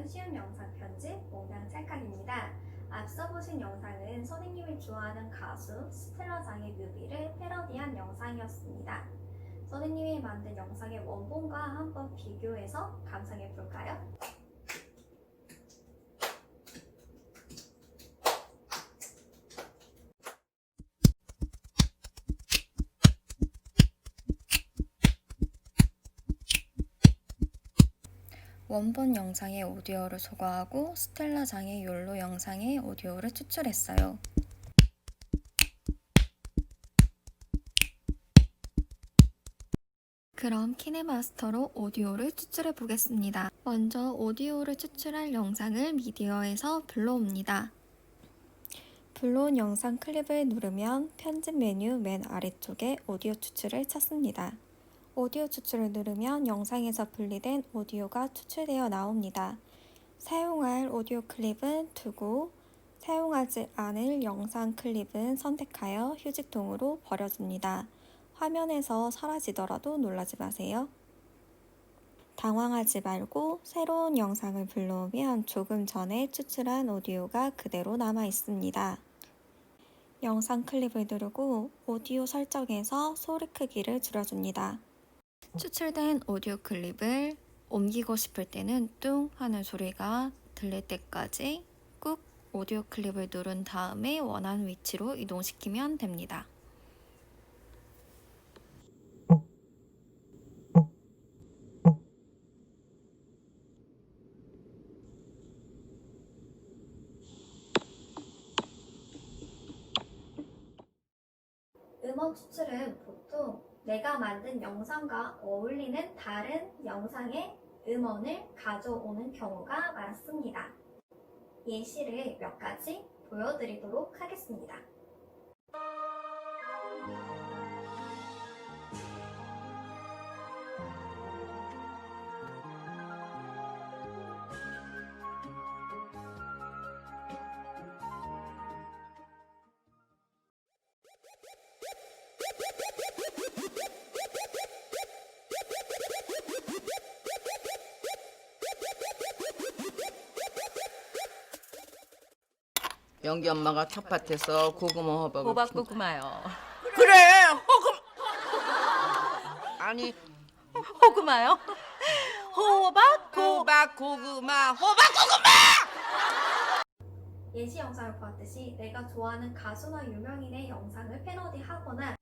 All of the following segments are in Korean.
저는 쉬운 영상 편집 오명 찰칵입니다. 앞서 보신 영상은 선생님이 좋아하는 가수 스텔라장의 뮤비를 패러디한 영상이었습니다. 선생님이 만든 영상의 원본과 한번 비교해서 감상해 볼까요? 원본 영상의 오디오를 소거하고 스텔라 장의 욜로 영상의 오디오를 추출했어요. 그럼 키네마스터로 오디오를 추출해 보겠습니다. 먼저 오디오를 추출할 영상을 미디어에서 불러옵니다. 불러온 영상 클립을 누르면 편집 메뉴 맨 아래쪽에 오디오 추출을 찾습니다. 오디오 추출을 누르면 영상에서 분리된 오디오가 추출되어 나옵니다. 사용할 오디오 클립은 두고 사용하지 않을 영상 클립은 선택하여 휴지통으로 버려줍니다. 화면에서 사라지더라도 놀라지 마세요. 당황하지 말고 새로운 영상을 불러오면 조금 전에 추출한 오디오가 그대로 남아 있습니다. 영상 클립을 누르고 오디오 설정에서 소리 크기를 줄여줍니다. 추출된 오디오 클립을 옮기고 싶을 때는 뚱 하는 소리가 들릴 때까지 꾹 오디오 클립을 누른 다음에 원하는 위치로 이동시키면 됩니다. 음원 추출은 보통 내가 만든 영상과 어울리는 다른 영상의 음원을 가져오는 경우가 많습니다. 예시를 몇 가지 보여드리도록 하겠습니다. 영기 엄마가 텃밭에서 고구마 호박을 호박 키- 고구마요. 그래 호금 아니 호구마요? 호박 고 호박 고구마 호박 예시 영상을 보았듯이 내가 좋아하는 가수나 유명인의 영상을 패러디하거나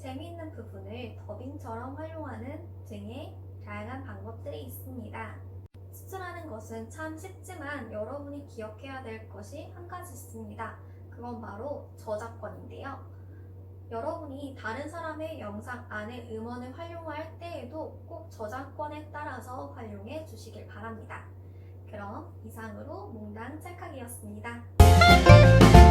재미있는 부분을 더빙처럼 활용하는 등의 다양한 방법들이 있습니다. 추출하는 것은 참 쉽지만 여러분이 기억해야 될 것이 한 가지 있습니다. 그건 바로 저작권인데요. 여러분이 다른 사람의 영상 안에 음원을 활용할 때에도 꼭 저작권에 따라서 활용해 주시길 바랍니다. 그럼 이상으로 몽당 찰칵이었습니다.